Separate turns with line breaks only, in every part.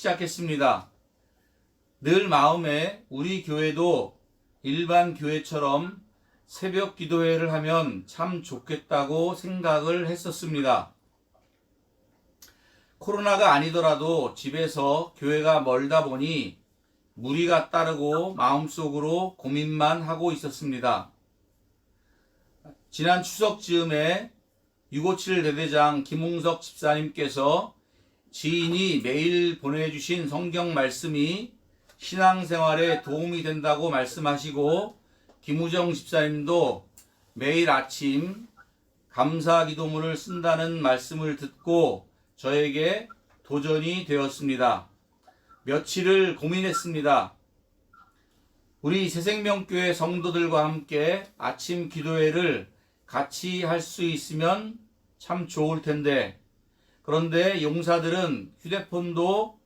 시작했습니다. 늘 마음에 우리 교회도 일반 교회처럼 새벽 기도회를 하면 참 좋겠다고 생각을 했었습니다. 코로나가 아니더라도 집에서 교회가 멀다 보니 무리가 따르고 마음속으로 고민만 하고 있었습니다. 지난 추석 즈음에 657 대대장 김웅석 집사님께서 지인이 매일 보내주신 성경 말씀이 신앙생활에 도움이 된다고 말씀하시고 김우정 집사님도 매일 아침 감사 기도문을 쓴다는 말씀을 듣고 저에게 도전이 되었습니다. 며칠을 고민했습니다. 우리 새생명교회 성도들과 함께 아침 기도회를 같이 할 수 있으면 참 좋을 텐데 그런데 용사들은 휴대폰도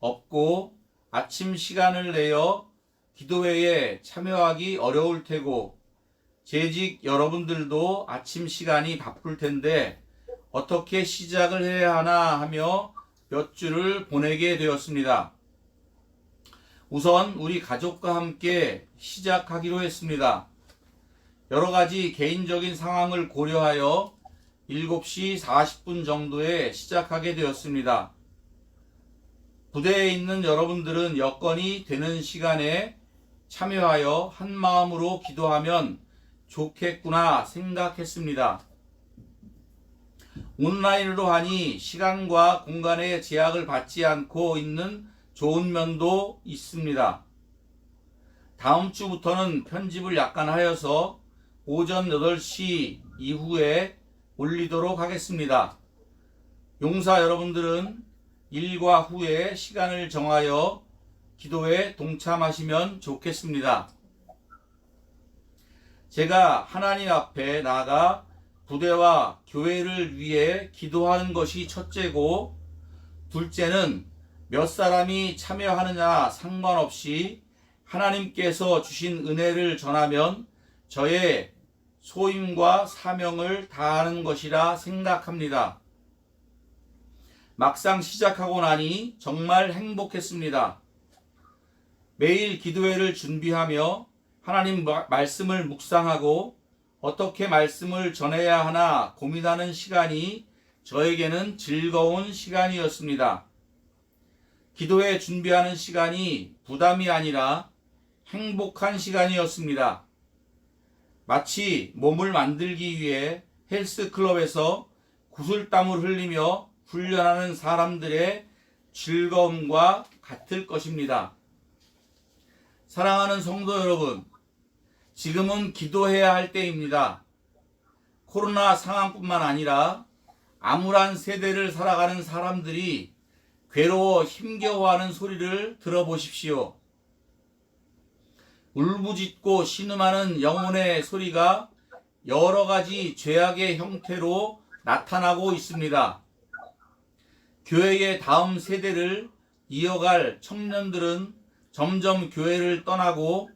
없고 아침 시간을 내어 기도회에 참여하기 어려울 테고 재직 여러분들도 아침 시간이 바쁠 텐데 어떻게 시작을 해야 하나 하며 몇 주를 보내게 되었습니다. 우선 우리 가족과 함께 시작하기로 했습니다. 여러 가지 개인적인 상황을 고려하여 7시 40분 정도에 시작하게 되었습니다. 부대에 있는 여러분들은 여건이 되는 시간에 참여하여 한 마음으로 기도하면 좋겠구나 생각했습니다. 온라인으로 하니 시간과 공간의 제약을 받지 않고 있는 좋은 면도 있습니다. 다음 주부터는 편집을 약간 하여서 오전 8시 이후에 올리도록 하겠습니다. 용사 여러분들은 일과 후에 시간을 정하여 기도에 동참하시면 좋겠습니다. 제가 하나님 앞에 나가 부대와 교회를 위해 기도하는 것이 첫째고, 둘째는 몇 사람이 참여하느냐 상관없이 하나님께서 주신 은혜를 전하면 저의 소임과 사명을 다하는 것이라 생각합니다. 막상 시작하고 나니 정말 행복했습니다. 매일 기도회를 준비하며 하나님 말씀을 묵상하고 어떻게 말씀을 전해야 하나 고민하는 시간이 저에게는 즐거운 시간이었습니다. 기도회 준비하는 시간이 부담이 아니라 행복한 시간이었습니다. 마치 몸을 만들기 위해 헬스클럽에서 구슬땀을 흘리며 훈련하는 사람들의 즐거움과 같을 것입니다. 사랑하는 성도 여러분, 지금은 기도해야 할 때입니다. 코로나 상황뿐만 아니라 암울한 세대를 살아가는 사람들이 괴로워 힘겨워하는 소리를 들어보십시오. 울부짖고 신음하는 영혼의 소리가 여러 가지 죄악의 형태로 나타나고 있습니다. 교회의 다음 세대를 이어갈 청년들은 점점 교회를 떠나고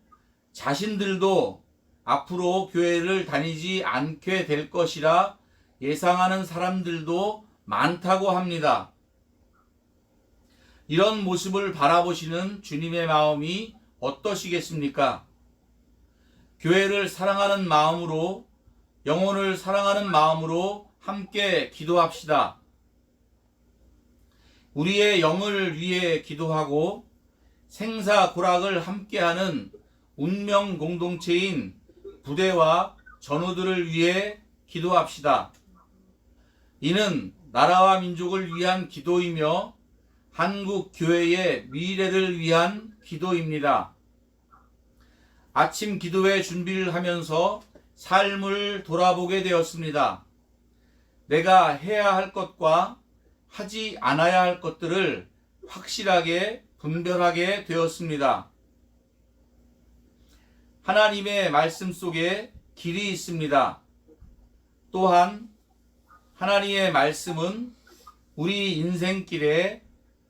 자신들도 앞으로 교회를 다니지 않게 될 것이라 예상하는 사람들도 많다고 합니다. 이런 모습을 바라보시는 주님의 마음이 어떠시겠습니까? 교회를 사랑하는 마음으로 영혼을 사랑하는 마음으로 함께 기도합시다. 우리의 영을 위해 기도하고 생사고락을 함께하는 운명 공동체인 부대와 전우들을 위해 기도합시다. 이는 나라와 민족을 위한 기도이며 한국 교회의 미래를 위한 기도입니다. 아침 기도회 준비를 하면서 삶을 돌아보게 되었습니다. 내가 해야 할 것과 하지 않아야 할 것들을 확실하게 분별하게 되었습니다. 하나님의 말씀 속에 길이 있습니다. 또한 하나님의 말씀은 우리 인생길에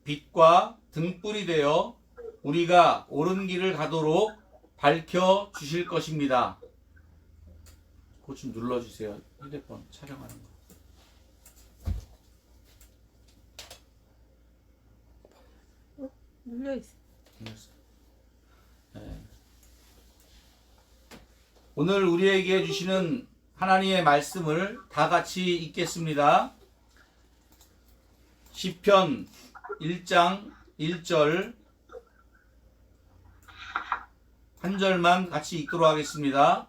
빛과 등불이 되어 우리가 옳은 길을 가도록 밝혀 주실 것입니다. 그거 좀 눌러주세요. 휴대폰 촬영하는 거.
눌려 있어.
네. 오늘 우리에게 주시는 하나님의 말씀을 다 같이 읽겠습니다. 시편 1장 1절 한 절만 같이 읽도록 하겠습니다.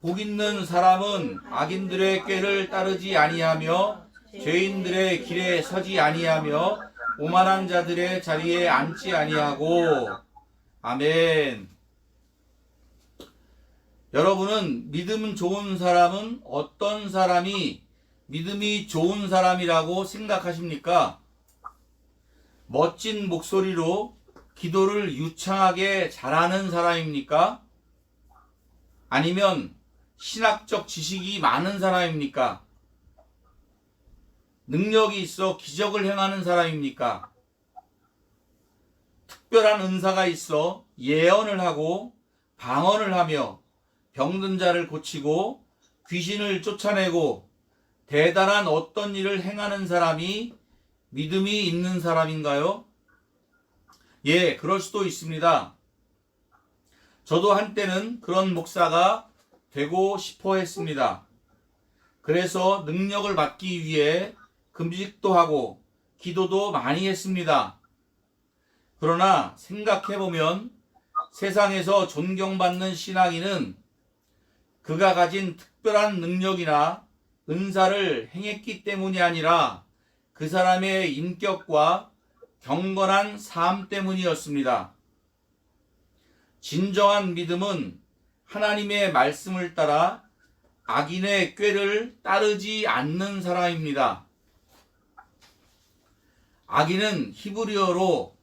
복 있는 사람은 악인들의 꾀를 따르지 아니하며 죄인들의 길에 서지 아니하며 오만한 자들의 자리에 앉지 아니하고 아멘. 여러분은 믿음 좋은 사람은 어떤 사람이 믿음이 좋은 사람이라고 생각하십니까? 멋진 목소리로 기도를 유창하게 잘하는 사람입니까? 아니면 신학적 지식이 많은 사람입니까? 능력이 있어 기적을 행하는 사람입니까? 특별한 은사가 있어 예언을 하고 방언을 하며 병든 자를 고치고 귀신을 쫓아내고 대단한 어떤 일을 행하는 사람이 믿음이 있는 사람인가요? 예, 그럴 수도 있습니다. 저도 한때는 그런 목사가 되고 싶어 했습니다. 그래서 능력을 받기 위해 금식도 하고 기도도 많이 했습니다. 그러나 생각해보면 세상에서 존경받는 신앙인은 그가 가진 특별한 능력이나 은사를 행했기 때문이 아니라 그 사람의 인격과 경건한 삶 때문이었습니다. 진정한 믿음은 하나님의 말씀을 따라 악인의 꾀를 따르지 않는 사람입니다. 악인은 히브리어로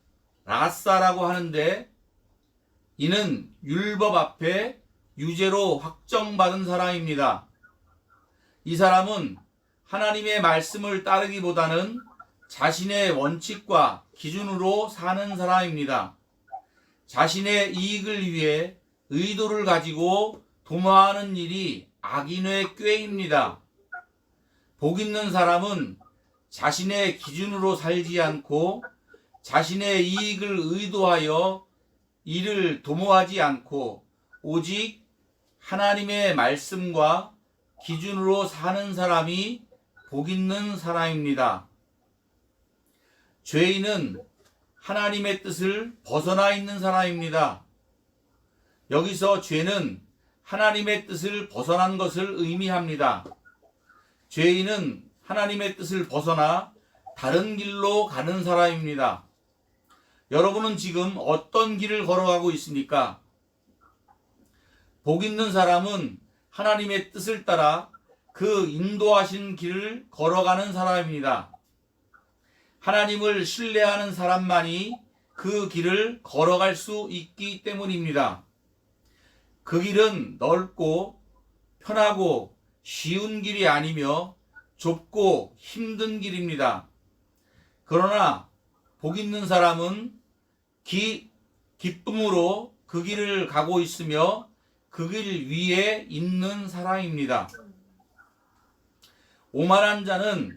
라사라고 하는데 이는 율법 앞에 유죄로 확정받은 사람입니다. 이 사람은 하나님의 말씀을 따르기보다는 자신의 원칙과 기준으로 사는 사람입니다. 자신의 이익을 위해 의도를 가지고 도모하는 일이 악인의 꾀입니다. 복 있는 사람은 자신의 기준으로 살지 않고 자신의 이익을 의도하여 이를 도모하지 않고 오직 하나님의 말씀과 기준으로 사는 사람이 복 있는 사람입니다. 죄인은 하나님의 뜻을 벗어나 있는 사람입니다. 여기서 죄는 하나님의 뜻을 벗어난 것을 의미합니다. 죄인은 하나님의 뜻을 벗어나 다른 길로 가는 사람입니다. 여러분은 지금 어떤 길을 걸어가고 있습니까? 복 있는 사람은 하나님의 뜻을 따라 그 인도하신 길을 걸어가는 사람입니다. 하나님을 신뢰하는 사람만이 그 길을 걸어갈 수 있기 때문입니다. 그 길은 넓고 편하고 쉬운 길이 아니며 좁고 힘든 길입니다. 그러나 복 있는 사람은 기, 기쁨으로 그 길을 가고 있으며 그 길 위에 있는 사람입니다. 오만한 자는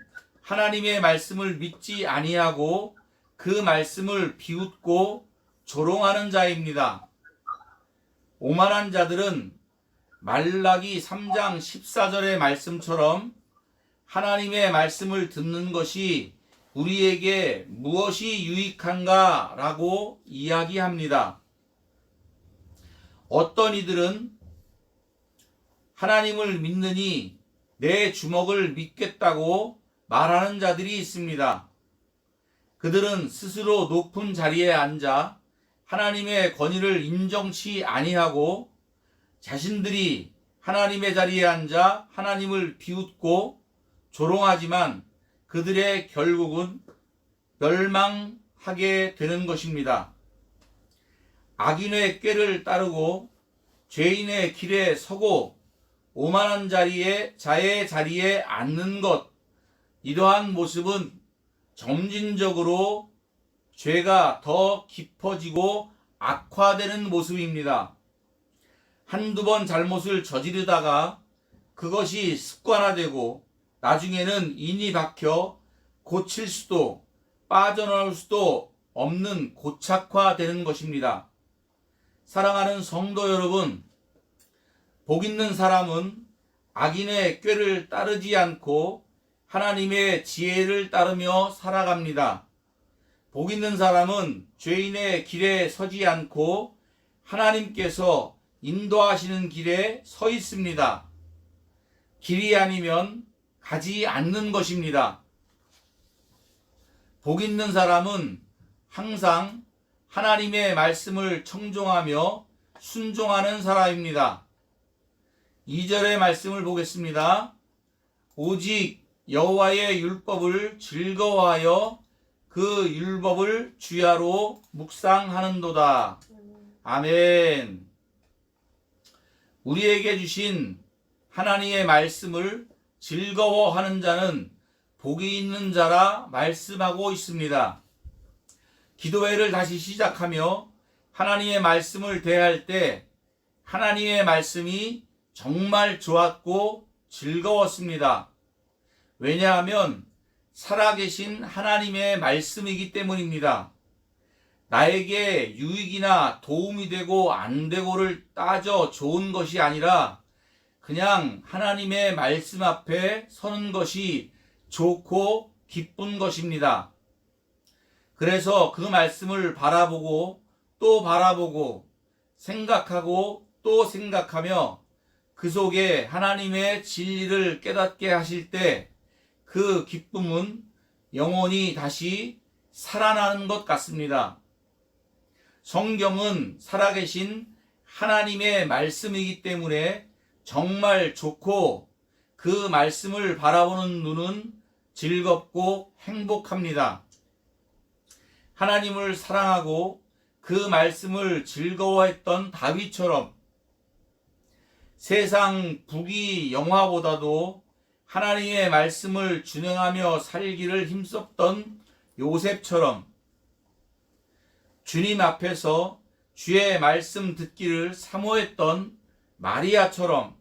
하나님의 말씀을 믿지 아니하고 그 말씀을 비웃고 조롱하는 자입니다. 오만한 자들은 말라기 3장 14절의 말씀처럼 하나님의 말씀을 듣는 것이 우리에게 무엇이 유익한가 라고 이야기합니다. 어떤 이들은 하나님을 믿느니 내 주먹을 믿겠다고 말하는 자들이 있습니다. 그들은 스스로 높은 자리에 앉아 하나님의 권위를 인정치 아니하고 자신들이 하나님의 자리에 앉아 하나님을 비웃고 조롱하지만 그들의 결국은 멸망하게 되는 것입니다. 악인의 꾀를 따르고 죄인의 길에 서고 오만한 자리에 자의 자리에 앉는 것 이러한 모습은 점진적으로 죄가 더 깊어지고 악화되는 모습입니다. 한두 번 잘못을 저지르다가 그것이 습관화되고 나중에는 인이 박혀 고칠 수도 빠져나올 수도 없는 고착화되는 것입니다. 사랑하는 성도 여러분, 복 있는 사람은 악인의 꾀를 따르지 않고 하나님의 지혜를 따르며 살아갑니다. 복 있는 사람은 죄인의 길에 서지 않고 하나님께서 인도하시는 길에 서 있습니다. 길이 아니면 가지 않는 것입니다. 복 있는 사람은 항상 하나님의 말씀을 청종하며 순종하는 사람입니다. 2절의 말씀을 보겠습니다. 오직 여호와의 율법을 즐거워하여 그 율법을 주야로 묵상하는도다. 아멘. 우리에게 주신 하나님의 말씀을 즐거워하는 자는 복이 있는 자라 말씀하고 있습니다. 기도회를 다시 시작하며 하나님의 말씀을 대할 때 하나님의 말씀이 정말 좋았고 즐거웠습니다. 왜냐하면 살아계신 하나님의 말씀이기 때문입니다. 나에게 유익이나 도움이 되고 안 되고를 따져 좋은 것이 아니라 그냥 하나님의 말씀 앞에 서는 것이 좋고 기쁜 것입니다. 그래서 그 말씀을 바라보고 또 바라보고 생각하고 또 생각하며 그 속에 하나님의 진리를 깨닫게 하실 때 그 기쁨은 영원히 다시 살아나는 것 같습니다. 성경은 살아계신 하나님의 말씀이기 때문에 정말 좋고 그 말씀을 바라보는 눈은 즐겁고 행복합니다. 하나님을 사랑하고 그 말씀을 즐거워했던 다윗처럼 세상 부귀 영화보다도 하나님의 말씀을 준행하며 살기를 힘썼던 요셉처럼 주님 앞에서 주의 말씀 듣기를 사모했던 마리아처럼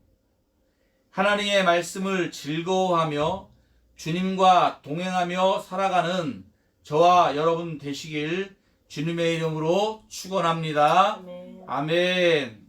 하나님의 말씀을 즐거워하며 주님과 동행하며 살아가는 저와 여러분 되시길 주님의 이름으로 축원합니다.
아멘.
아멘.